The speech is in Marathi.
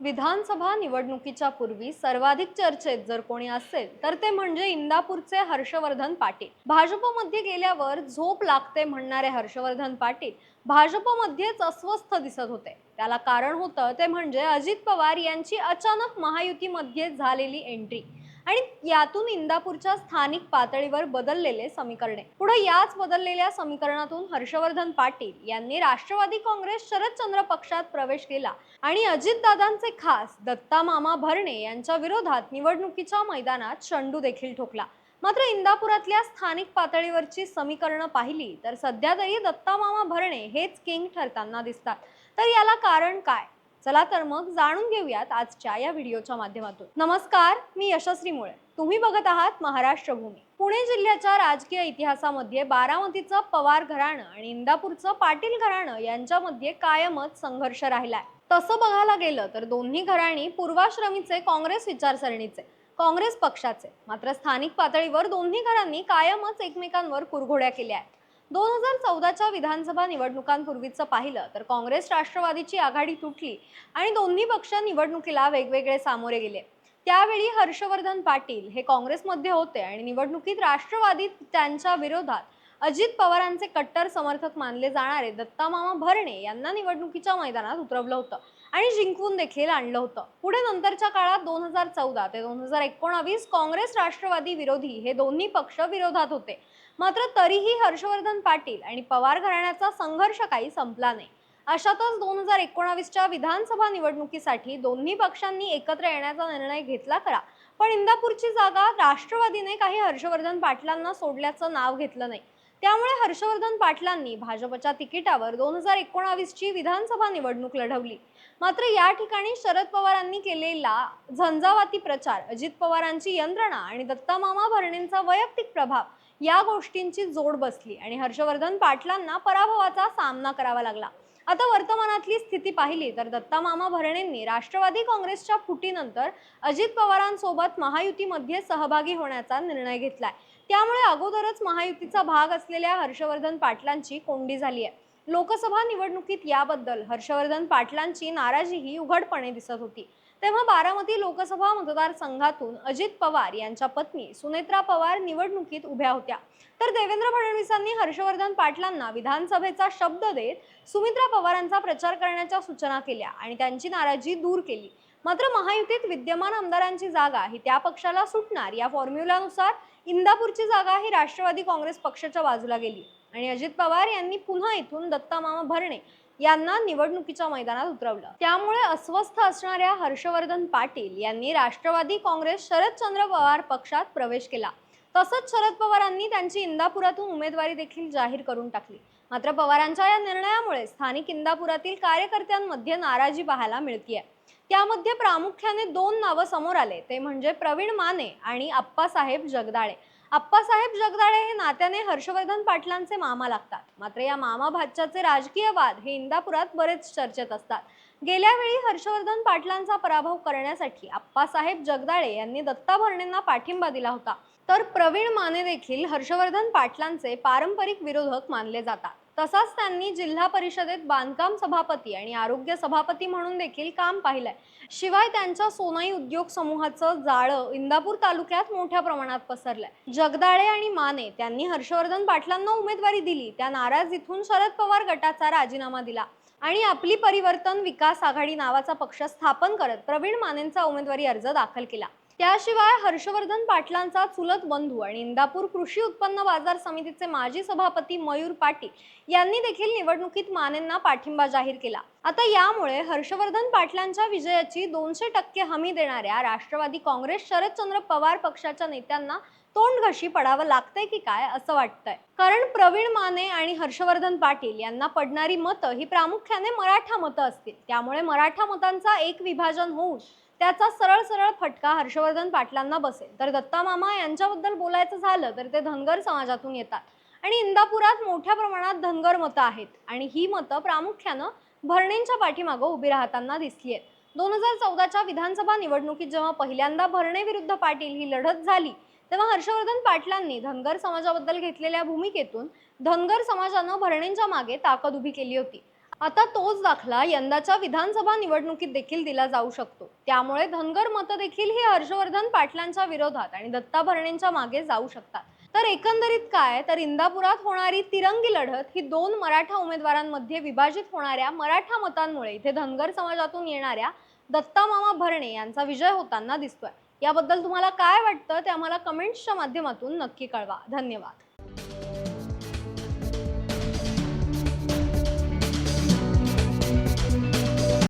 विधानसभा निवडणुकीच्या पूर्वी सर्वाधिक चर्चेत जर कोणी असेल तर ते म्हणजे इंदापूरचे हर्षवर्धन पाटील. भाजपमध्ये गेल्यावर झोप लागते म्हणणारे हर्षवर्धन पाटील भाजपमध्येच अस्वस्थ दिसत होते. त्याला कारण होतं ते म्हणजे अजित पवार यांची अचानक महायुतीमध्ये झालेली एंट्री आणि यातून इंदापूरच्या स्थानिक पातळीवर बदललेले समीकरणे. पुढे याच बदललेल्या समीकरणातून हर्षवर्धन पाटील यांनी राष्ट्रवादी काँग्रेस शरदचंद्र पक्षात प्रवेश केला आणि अजितदादांचे खास दत्ता मामा भरणे यांच्या विरोधात निवडणुकीच्या मैदानात चंडू देखील ठोकला. मात्र इंदापुरातल्या स्थानिक पातळीवरची समीकरणं पाहिली तर सध्या तरी दत्ता मामा भरणे हेच किंग ठरताना दिसतात. तर याला कारण काय? चला तर मग जाणून घेऊयात आजच्या या व्हिडिओच्या माध्यमातून. नमस्कार मी यशस्वी मुळे. तुम्ही बघत आहात महाराष्ट्र भूमी. पुणे जिल्ह्याच्या राजकीय इतिहासामध्ये बारामतीचं पवार घराणं आणि इंदापूरचं पाटील घराणं यांच्यामध्ये कायमच संघर्ष राहिलाय. तसं बघायला गेलं तर दोन्ही घराणी पूर्वाश्रमीचे काँग्रेस विचारसरणीचे काँग्रेस पक्षाचे. मात्र स्थानिक पातळीवर दोन्ही घरांनी कायमच एकमेकांवर कुरघोड्या केल्या आहेत. दोन हजार चौदाच्या विधानसभा निवडणुकांपूर्वीचं पाहिलं तर काँग्रेस राष्ट्रवादीची आघाडी तुटली आणि दोन्ही पक्ष निवडणुकीला वेगवेगळे सामोरे गेले. त्यावेळी हर्षवर्धन पाटील हे काँग्रेसमध्ये होते आणि निवडणुकीत राष्ट्रवादीत त्यांच्या विरोधात अजित पवारांचे कट्टर समर्थक मानले जाणारे दत्तामामा भरणे यांना निवडणुकीच्या मैदानात उतरवलं होतं. आणि जिंकवून देखील आणलं होतं. पुढे नंतरच्या काळात दोन हजार चौदा ते दोन हजार एकोणावीस काँग्रेस राष्ट्रवादी विरोधी हे दोन्ही पक्ष विरोधात होते. मात्र तरीही हर्षवर्धन पाटील आणि पवार घराण्याचा संघर्ष काही संपला नाही. अशातच दोन हजार एकोणावीसच्या विधानसभा निवडणुकीसाठी दोन्ही पक्षांनी एकत्र येण्याचा निर्णय घेतला खरा. पण इंदापूरची जागा राष्ट्रवादीने काही हर्षवर्धन पाटलांना सोडल्याचं नाव घेतलं नाही. त्यामुळे हर्षवर्धन पाटलांनी भाजपच्या तिकिटावर दोन हजार एकोणावीसची विधानसभा निवडणूक लढवली. मात्र या ठिकाणी शरद पवारांनी केलेला झंझावाती प्रचार अजित पवारांची यंत्रणा आणि दत्तामामा भरणेंचा वैयक्तिक प्रभाव या गोष्टींची जोड बसली आणि हर्षवर्धन पाटलांना पराभवाचा सामना करावा लागला. आता वर्तमानातली स्थिती पाहिली तर दत्तामामा भरणेंनी राष्ट्रवादी काँग्रेसच्या फुटीनंतर अजित पवारांसोबत महायुतीमध्ये सहभागी होण्याचा निर्णय घेतलाय. त्यामुळे अगोदरच महायुतीचा भाग असलेल्या हर्षवर्धन पाटलांची कोंडी झाली आहे. लोकसभा निवडणुकीत याबद्दल हर्षवर्धन पाटलांची नाराजीही उघडपणे दिसत होती. तेव्हा बारामती लोकसभा मतदारसंघातून अजित पवार यांच्या पत्नी सुनेत्रा पवार निवडणुकीत उभ्या होत्या. तर देवेंद्र फडणवीसांनी हर्षवर्धन पाटलांना विधानसभेचा शब्द देत सुमित्रा पवारांचा प्रचार करण्याच्या सूचना केल्या आणि त्यांची नाराजी दूर केली. मात्र महायुतीत विद्यमान आमदारांची जागा ही त्या पक्षाला सुटणार. या फॉर्म्युलानुसार इंदापूरची जागा ही राष्ट्रवादी काँग्रेस पक्षाच्या बाजूला गेली. आणि अजित पवार यांनी पुन्हा इथून दत्तामामा भरणे यांना निवडणुकीच्या मैदानात उतरवलं. त्यामुळे अस्वस्थ असणाऱ्या हर्षवर्धन पाटील यांनी राष्ट्रवादी काँग्रेस शरदचंद्र पवार पक्षात प्रवेश केला. तसंच शरद पवारांनी त्यांची इंदापुरातून उमेदवारी देखील जाहीर करून टाकली. मात्र पवारांच्या या निर्णयामुळे स्थानिक इंदापुरातील कार्यकर्त्यांमध्ये नाराजी पाहायला मिळतीये. त्यामध्ये प्रामुख्याने दोन नावं समोर आले. ते म्हणजे प्रवीण माने आणि आप्पासाहेब जगदाळे. आप्पासाहेब जगदाळे हे नात्याने हर्षवर्धन पाटलांचे मामा लागतात. मात्र या मामा भाच्याचे राजकीय वाद हे इंदापुरात बरेच चर्चेत असतात. गेल्या वेळी हर्षवर्धन पाटलांचा पराभव करण्यासाठी आप्पासाहेब जगदाळे यांनी दत्ता भरणेंना पाठिंबा दिला होता. तर प्रवीण माने देखील हर्षवर्धन पाटलांचे पारंपरिक विरोधक मानले जातात. तसाच त्यांनी जिल्हा परिषदेत बांधकाम सभापती आणि आरोग्य सभापती म्हणून देखील काम पाहिलंय. शिवाय त्यांच्या सोनाई उद्योग समूहाचं जाळं इंदापूर तालुक्यात मोठ्या प्रमाणात पसरलंय. जगदाळे आणि माने त्यांनी हर्षवर्धन पाटलांना उमेदवारी दिली. त्या नाराज इथून शरद पवार गटाचा राजीनामा दिला. आणि आपली परिवर्तन विकास आघाडी नावाचा पक्ष स्थापन करत प्रवीण मानेंचा उमेदवारी अर्ज दाखल केला. त्याशिवाय हर्षवर्धन पाटलांचा चुलत बंधू आणि इंदापूर कृषी उत्पन्न बाजार समितीचे माजी सभापती मयूर पाटील यांनी देखील निवडणुकीत मानेंना पाठिंबा जाहीर केला. आता यामुळे हर्षवर्धन पाटलांच्या विजयाची दोनशे टक्के हमी देणाऱ्या राष्ट्रवादी काँग्रेस शरदचंद्र पवार पक्षाच्या नेत्यांना तोंडघशी पडावं लागतंय की काय असं वाटतंय? कारण प्रवीण माने आणि हर्षवर्धन पाटील यांना पडणारी मतं ही प्रामुख्याने मराठा मतं असतील. त्यामुळे मराठा मतांचा एक विभाजन होऊन त्याचा सरळ सरळ फटका हर्षवर्धन पाटलांना बसेल. तर दत्ता मामा यांच्याबद्दल बोलायचं झालं तर ते धनगर समाजातून येतात. आणि इंदापुरात मोठ्या प्रमाणात धनगर मतं आहेत. आणि ही मतं प्रामुख्यानं भरणेंच्या पाठीमागं उभी राहताना दिसली आहेत. दोन हजार चौदाच्या विधानसभा निवडणुकीत जेव्हा पहिल्यांदा भरणे विरुद्ध पाटील ही लढत झाली तेव्हा हर्षवर्धन पाटलांनी धनगर समाजाबद्दल घेतलेल्या भूमिकेतून धनगर समाजानं भरणेंच्या मागे ताकद उभी केली होती. आता तोच दाखला यंदाच्या विधानसभा निवडणुकीत देखील दिला जाऊ शकतो. त्यामुळे धनगर मतं देखील ही हर्षवर्धन पाटलांच्या विरोधात आणि दत्ता भरणेंच्या मागे जाऊ शकतात. तर एकंदरीत काय? तर इंदापुरात होणारी तिरंगी लढत ही दोन मराठा उमेदवारांमध्ये विभाजित होणाऱ्या मराठा मतांमुळे इथे धनगर समाजातून येणाऱ्या दत्ता मामा भरणे यांचा विजय होताना दिसतोय. याबद्दल तुम्हाला काय वाटतं? ते आम्हाला कमेंट्सच्या माध्यमातून नक्की कळवा. धन्यवाद.